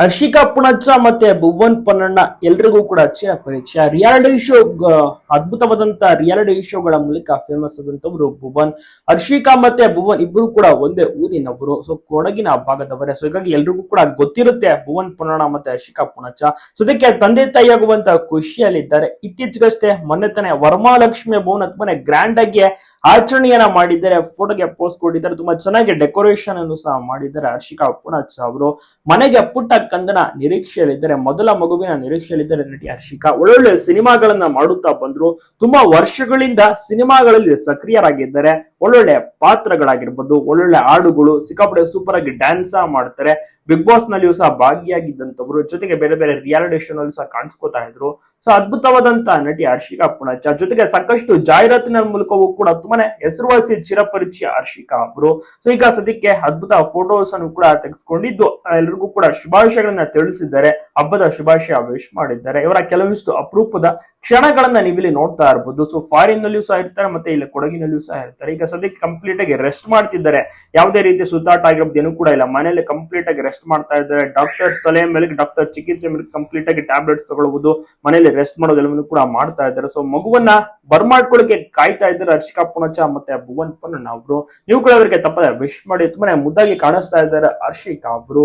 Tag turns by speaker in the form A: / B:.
A: ಹರ್ಷಿಕಾ ಪುಣಚ್ಚ ಮತ್ತೆ ಭುವನ್ ಪನ್ನಣ್ಣ ಎಲ್ರಿಗೂ ಕೂಡ ಚಿರ ಪರಿಚಯ. ರಿಯಾಲಿಟಿ ಶೋ ಅದ್ಭುತವಾದಂತ ರಿಯಾಲಿಟಿ ಶೋಗಳ ಮೂಲಕ ಫೇಮಸ್ ಆದಂತವರು ಭುವನ್, ಹರ್ಷಿಕಾ ಮತ್ತೆ ಭುವನ್ ಇಬ್ರು ಕೂಡ ಒಂದೇ ಊರಿನವರು. ಸೊ ಕೊಡಗಿನ ಭಾಗದವರೇ. ಸೊ ಹೀಗಾಗಿ ಎಲ್ರಿಗೂ ಕೂಡ ಗೊತ್ತಿರುತ್ತೆ ಭುವನ್ ಪನ್ನಣ್ಣ ಮತ್ತೆ ಹರ್ಷಿಕಾ ಪುಣಚ್ಚ. ಇದಕ್ಕೆ ತಂದೆ ತಾಯಿಯಾಗುವಂತ ಖುಷಿಯಲ್ಲಿದ್ದಾರೆ. ಇತ್ತೀಚೆಗಷ್ಟೇ ಮೊನ್ನೆ ತಾನೇ ವರ್ಮಾಲಕ್ಷ್ಮಿ ಭವನ ತುಂಬಾನೇ ಗ್ರ್ಯಾಂಡ್ ಆಗಿ ಆಚರಣೆಯನ್ನ ಮಾಡಿದ್ದಾರೆ. ಫೋಟೋಗೆ ಪೋಸ್ಟ್ ಕೊಟ್ಟಿದ್ದಾರೆ. ತುಂಬಾ ಚೆನ್ನಾಗಿ ಡೆಕೋರೇಷನ್ ಅನ್ನು ಸಹ ಮಾಡಿದ್ದಾರೆ ಹರ್ಷಿಕಾ ಪುಣಚ್ಚ ಅವರು. ಮನೆಗೆ ಪುಟ್ಟ ಕಂದನ ನಿರೀಕ್ಷೆಯಲ್ಲಿದ್ದಾರೆ, ಮೊದಲ ಮಗುವಿನ ನಿರೀಕ್ಷೆಯಲ್ಲಿದ್ದಾರೆ ನಟಿ ಹರ್ಷಿಕಾ ಒಳ್ಳೊಳ್ಳೆ ಸಿನಿಮಾಗಳನ್ನ ಮಾಡುತ್ತಾ ಬಂದ್ರು. ತುಂಬಾ ವರ್ಷಗಳಿಂದ ಸಿನಿಮಾಗಳಲ್ಲಿ ಸಕ್ರಿಯರಾಗಿದ್ದಾರೆ, ಒಳ್ಳೊಳ್ಳೆ ಪಾತ್ರಗಳಾಗಿರ್ಬೋದು, ಒಳ್ಳೊಳ್ಳೆ ಹಾಡುಗಳು, ಸಿಕ್ಕಾಪಡೆ ಸೂಪರ್ ಆಗಿ ಡ್ಯಾನ್ಸ್ ಮಾಡ್ತಾರೆ. ಬಿಗ್ ಬಾಸ್ ನಲ್ಲಿಯೂ ಸಹ ಭಾಗಿಯಾಗಿದ್ದಂಥವ್ರು, ಜೊತೆಗೆ ಬೇರೆ ಬೇರೆ ರಿಯಾಲಿಟಿ ಶೋ ನಲ್ಲಿ ಸಹ ಕಾಣಿಸ್ಕೊತಾ ಇದ್ರು. ಸೊ ಅದ್ಭುತವಾದಂತ ನಟಿ ಹರ್ಷಿಕಾ ಪುಣಚ, ಜೊತೆಗೆ ಸಾಕಷ್ಟು ಜಾಹೀರಾತಿನ ಮೂಲಕವೂ ಕೂಡ ತುಂಬಾನೇ ಹೆಸರುವಾಸಿ ಚಿರಪರಿಚಯ ಹರ್ಷಿಕಾ ಅವರು. ಸೊ ಈಗ ಸದ್ಯಕ್ಕೆ ಅದ್ಭುತ ಫೋಟೋಸ್ ಅನ್ನು ಕೂಡ ತೆಗೆಸ್ಕೊಂಡಿದ್ದು ಎಲ್ರಿಗೂ ಕೂಡ ಶುಭಾಶಯಗಳನ್ನ ತಿಳಿಸಿದ್ದಾರೆ ಹಬ್ಬದ ಶುಭಾಶಯ ವಿಶ್ ಮಾಡಿದ್ದಾರೆ. ಇವರ ಕೆಲವಿಷ್ಟು ಅಪರೂಪದ ಕ್ಷಣಗಳನ್ನ ನೀವಿಲ್ಲಿ ನೋಡ್ತಾ ಇರಬಹುದು ಸೊ ಫಾರಿನ್ ನಲ್ಲಿಯೂ ಸಹ ಇರ್ತಾರೆ, ಮತ್ತೆ ಇಲ್ಲಿ ಕೊಡಗಿನಲ್ಲಿಯೂ ಸಹ ಇರ್ತಾರೆ. ಈಗ ಸದ್ಯಕ್ಕೆ ಕಂಪ್ಲೀಟ್ ಆಗಿ ರೆಸ್ಟ್ ಮಾಡ್ತಿದ್ದಾರೆ. ಯಾವುದೇ ರೀತಿ ಸುತ್ತಾಟ ಆಗಿರೋದು ಏನು ಕೂಡ ಇಲ್ಲ. ಮನೆಯಲ್ಲಿ ಕಂಪ್ಲೀಟ್ ಆಗಿ ರೆಸ್ಟ್ ಮಾಡ್ತಾ ಇದ್ದಾರೆ. ಡಾಕ್ಟರ್ ಸಲಹೆ ಮೇಲೆ ಡಾಕ್ಟರ್ ಚಿಕಿತ್ಸೆ ಮೇಲೆ ಕಂಪ್ಲೀಟ್ ಆಗಿ ಟ್ಯಾಬ್ಲೆಟ್ಸ್ ತಗೊಳ್ಬಹುದು ಮನೆಯಲ್ಲಿ ರೆಸ್ಟ್ ಮಾಡೋದೆಲ್ಲವನ್ನು ಕೂಡ ಮಾಡ್ತಾ ಇದ್ದಾರೆ. ಸೊ ಮಗುವನ್ನ ಬರ್ಮಾಡ್ಕೊಳ್ಳಿಕ್ಕೆ ಕಾಯ್ತಾ ಇದ್ದಾರೆ. ಹರ್ಷಿಕಾ ಪುಣಚ ಮತ್ತೆ ಭುವನ್ ಪನ್ನಣ್ಣ ಅವರು. ನೀವು ಕೂಡ ಅವರಿಗೆ ತಪ್ಪದೆ ವಿಶ್ ಮಾಡಿ. ತುಂಬಾನೇ ಮುದ್ದಾಗಿ ಕಾಣಿಸ್ತಾ ಇದ್ದಾರೆ ಹರ್ಷಿಕಾ ಅವರು.